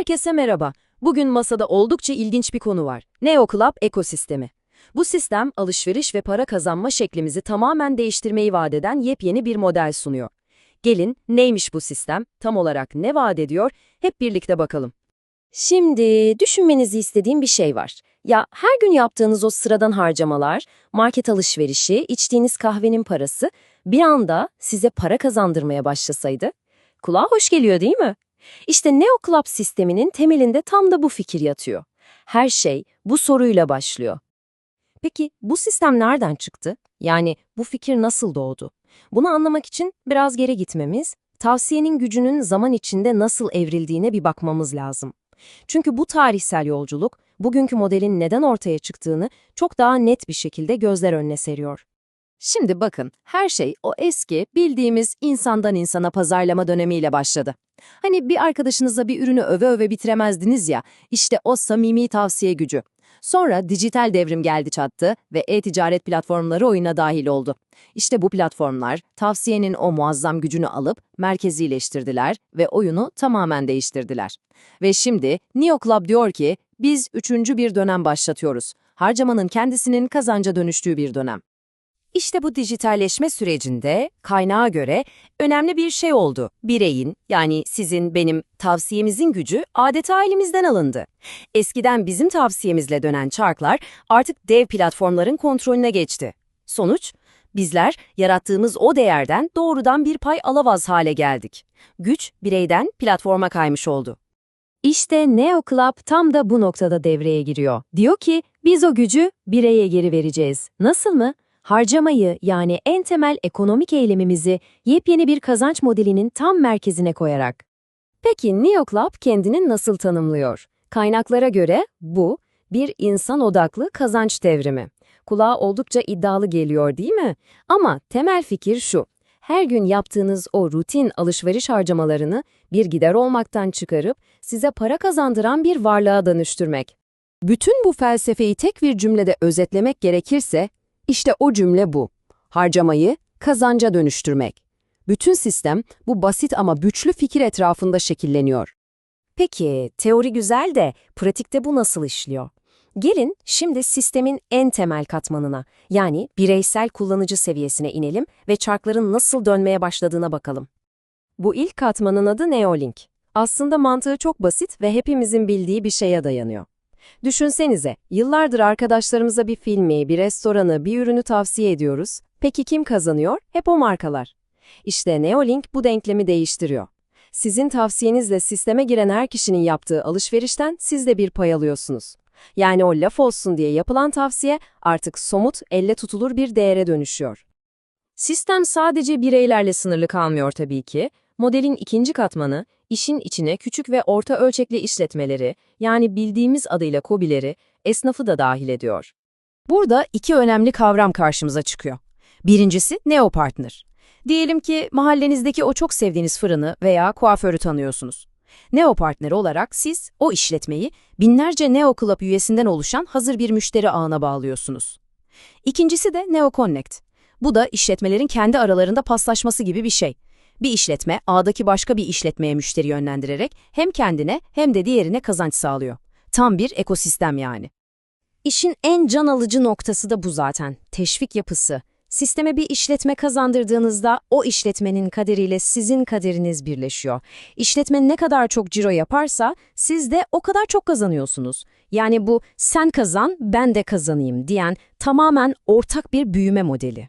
Herkese merhaba. Bugün masada oldukça ilginç bir konu var. NeoClub ekosistemi. Bu sistem alışveriş ve para kazanma şeklimizi tamamen değiştirmeyi vaat eden yepyeni bir model sunuyor. Gelin neymiş bu sistem, tam olarak ne vaat ediyor hep birlikte bakalım. Şimdi düşünmenizi istediğim bir şey var. Ya her gün yaptığınız o sıradan harcamalar, market alışverişi, içtiğiniz kahvenin parası bir anda size para kazandırmaya başlasaydı? Kulağa hoş geliyor değil mi? İşte NeoClub sisteminin temelinde tam da bu fikir yatıyor. Her şey bu soruyla başlıyor. Peki bu sistem nereden çıktı? Yani bu fikir nasıl doğdu? Bunu anlamak için biraz geri gitmemiz, tavsiyenin gücünün zaman içinde nasıl evrildiğine bir bakmamız lazım. Çünkü bu tarihsel yolculuk, bugünkü modelin neden ortaya çıktığını çok daha net bir şekilde gözler önüne seriyor. Şimdi bakın, her şey o eski, bildiğimiz insandan insana pazarlama dönemiyle başladı. Hani bir arkadaşınıza bir ürünü öve öve bitiremezdiniz ya, işte o samimi tavsiye gücü. Sonra dijital devrim geldi çattı ve e-ticaret platformları oyuna dahil oldu. İşte bu platformlar tavsiyenin o muazzam gücünü alıp merkezileştirdiler ve oyunu tamamen değiştirdiler. Ve şimdi NeoClub diyor ki biz üçüncü bir dönem başlatıyoruz. Harcamanın kendisinin kazanca dönüştüğü bir dönem. İşte bu dijitalleşme sürecinde kaynağa göre önemli bir şey oldu. Bireyin, yani sizin benim tavsiyemizin gücü adeta elimizden alındı. Eskiden bizim tavsiyemizle dönen çarklar artık dev platformların kontrolüne geçti. Sonuç, bizler yarattığımız o değerden doğrudan bir pay alamaz hale geldik. Güç bireyden platforma kaymış oldu. İşte NeoClub tam da bu noktada devreye giriyor. Diyor ki biz o gücü bireye geri vereceğiz. Nasıl mı? Harcamayı yani en temel ekonomik eylemimizi yepyeni bir kazanç modelinin tam merkezine koyarak. Peki NeoClub kendini nasıl tanımlıyor? Kaynaklara göre bu bir insan odaklı kazanç devrimi. Kulağa oldukça iddialı geliyor değil mi? Ama temel fikir şu. Her gün yaptığınız o rutin alışveriş harcamalarını bir gider olmaktan çıkarıp size para kazandıran bir varlığa dönüştürmek. Bütün bu felsefeyi tek bir cümlede özetlemek gerekirse işte o cümle bu. Harcamayı kazanca dönüştürmek. Bütün sistem bu basit ama güçlü fikir etrafında şekilleniyor. Peki, teori güzel de pratikte bu nasıl işliyor? Gelin şimdi sistemin en temel katmanına, yani bireysel kullanıcı seviyesine inelim ve çarkların nasıl dönmeye başladığına bakalım. Bu ilk katmanın adı Neolink. Aslında mantığı çok basit ve hepimizin bildiği bir şeye dayanıyor. Düşünsenize, yıllardır arkadaşlarımıza bir filmi, bir restoranı, bir ürünü tavsiye ediyoruz. Peki kim kazanıyor? Hep o markalar. İşte Neolink bu denklemi değiştiriyor. Sizin tavsiyenizle sisteme giren her kişinin yaptığı alışverişten siz de bir pay alıyorsunuz. Yani o laf olsun diye yapılan tavsiye artık somut, elle tutulur bir değere dönüşüyor. Sistem sadece bireylerle sınırlı kalmıyor tabii ki. Modelin ikinci katmanı, işin içine küçük ve orta ölçekli işletmeleri, yani bildiğimiz adıyla KOBİ'leri, esnafı da dahil ediyor. Burada iki önemli kavram karşımıza çıkıyor. Birincisi neopartner. Diyelim ki mahallenizdeki o çok sevdiğiniz fırını veya kuaförü tanıyorsunuz. Neopartner olarak siz o işletmeyi binlerce Neo Club üyesinden oluşan hazır bir müşteri ağına bağlıyorsunuz. İkincisi de Neo Connect. Bu da işletmelerin kendi aralarında paslaşması gibi bir şey. Bir işletme ağdaki başka bir işletmeye müşteri yönlendirerek hem kendine hem de diğerine kazanç sağlıyor. Tam bir ekosistem yani. İşin en can alıcı noktası da bu zaten. Teşvik yapısı. Sisteme bir işletme kazandırdığınızda o işletmenin kaderiyle sizin kaderiniz birleşiyor. İşletme ne kadar çok ciro yaparsa siz de o kadar çok kazanıyorsunuz. Yani bu sen kazan ben de kazanayım diyen tamamen ortak bir büyüme modeli.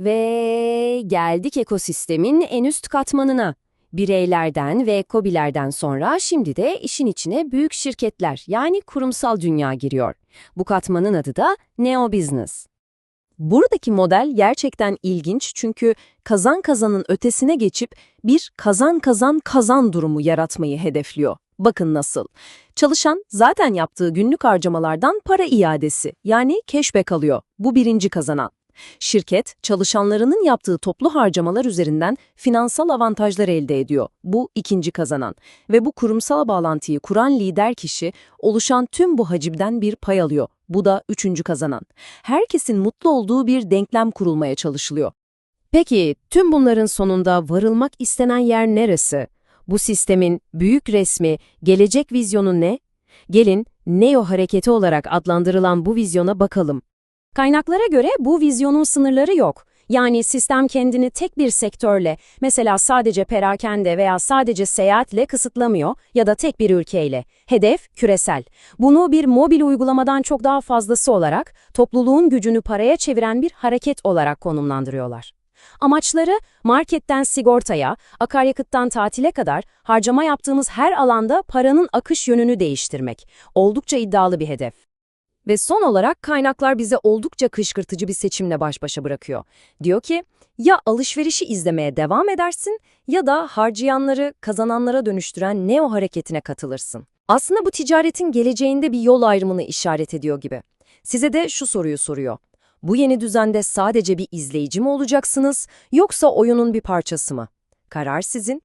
Ve geldik ekosistemin en üst katmanına. Bireylerden ve kobilerden sonra şimdi de işin içine büyük şirketler yani kurumsal dünya giriyor. Bu katmanın adı da Neo Business. Buradaki model gerçekten ilginç çünkü kazan kazanın ötesine geçip bir kazan kazan kazan durumu yaratmayı hedefliyor. Bakın nasıl. Çalışan zaten yaptığı günlük harcamalardan para iadesi yani cashback alıyor. Bu birinci kazanan. Şirket, çalışanlarının yaptığı toplu harcamalar üzerinden finansal avantajlar elde ediyor. Bu ikinci kazanan. Ve bu kurumsal bağlantıyı kuran lider kişi, oluşan tüm bu hacimden bir pay alıyor. Bu da üçüncü kazanan. Herkesin mutlu olduğu bir denklem kurulmaya çalışılıyor. Peki, tüm bunların sonunda varılmak istenen yer neresi? Bu sistemin büyük resmi, gelecek vizyonu ne? Gelin Neo hareketi olarak adlandırılan bu vizyona bakalım. Kaynaklara göre bu vizyonun sınırları yok. Yani sistem kendini tek bir sektörle, mesela sadece perakende veya sadece seyahatle kısıtlamıyor ya da tek bir ülkeyle. Hedef küresel. Bunu bir mobil uygulamadan çok daha fazlası olarak, topluluğun gücünü paraya çeviren bir hareket olarak konumlandırıyorlar. Amaçları marketten sigortaya, akaryakıttan tatile kadar harcama yaptığımız her alanda paranın akış yönünü değiştirmek. Oldukça iddialı bir hedef. Ve son olarak kaynaklar bize oldukça kışkırtıcı bir seçimle baş başa bırakıyor. Diyor ki, ya alışverişi izlemeye devam edersin ya da harcayanları kazananlara dönüştüren Neo hareketine katılırsın. Aslında bu ticaretin geleceğinde bir yol ayrımını işaret ediyor gibi. Size de şu soruyu soruyor. Bu yeni düzende sadece bir izleyici mi olacaksınız yoksa oyunun bir parçası mı? Karar sizin.